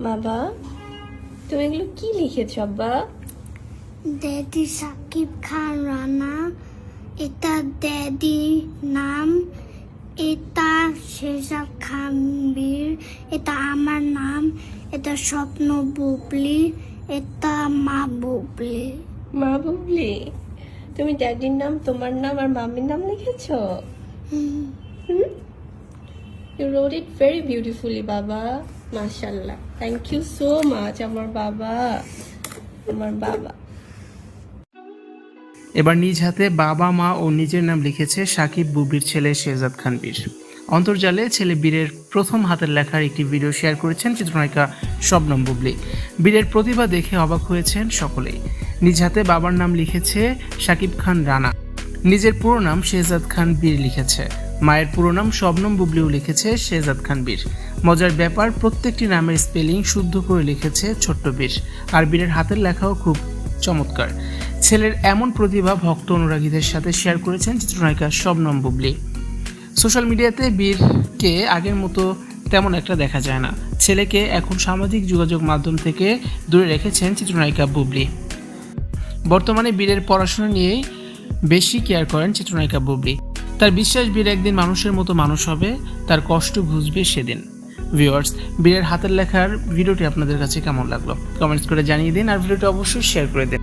বাবা তুমি এগুলো কি লিখেছ আব্বা? ড্যাডি সাকিব খান রানা এটা ড্যাডি নাম এটা শেজাব খান বীর এটা আমার নাম এটা স্বপ্ন বুবলি এটা মা বুবলি। মা বুবলি? তুমি ড্যাডির নাম তোমার নাম আর মামির নাম লিখেছ? হুম, you wrote it very beautifully বাবা মাশাল্লাহ থ্যাংক ইউ সো মাচ আমার বাবা আমার বাবা এবার নিজ হাতে বাবা, মা ও নিজের নাম লিখেছে সাকিব বুবলির ছেলে শেহজাদ খান বীর। অন্তর্জালে ছেলে বীরের প্রথম হাতের লেখার একটি ভিডিও শেয়ার করেছেন চিত্রনায়িকা শবনম বুবলি। বীরের প্রতিভা দেখে অবাক হয়েছেন সকলেই। নিজ হাতে বাবার নাম লিখেছে সাকিব খান রানা। নিজের পুরো নাম শেহজাদ খান বীর লিখেছে। মায়ের পুরো নাম শবনম বুবলিও লিখেছে শেহজাদ খান বীর। মজার ব্যাপার, প্রত্যেকটি নামের স্পেলিং শুদ্ধ করে লিখেছে ছোট্ট বীর। আর বীরের হাতের লেখাও খুব চমৎকার। ছেলের এমন প্রতিভা ভক্ত অনুরাগীদের সাথে শেয়ার করেছেন চিত্রনায়িকা শবনম বুবলি। সোশ্যাল মিডিয়াতে বীরকে আগের মতো তেমন একটা দেখা যায় না। ছেলেকে এখন সামাজিক যোগাযোগ মাধ্যম থেকে দূরে রেখেছেন চিত্রনায়িকা বুবলি। বর্তমানে বীরের পড়াশোনা নিয়েই বেশি কেয়ার করেন চিত্রনায়িকা বুবলি। তার বিশ্বাস বীর একদিন মানুষের মতো মানুষ হবে, তার কষ্ট বুঝবে সেদিন। ভিউয়ার্স বীরের হাতের লেখার ভিডিওটি আপনাদের কাছে কেমন লাগল? কমেন্টস করে জানিয়ে দিন আর ভিডিওটি অবশ্যই শেয়ার করে দিন।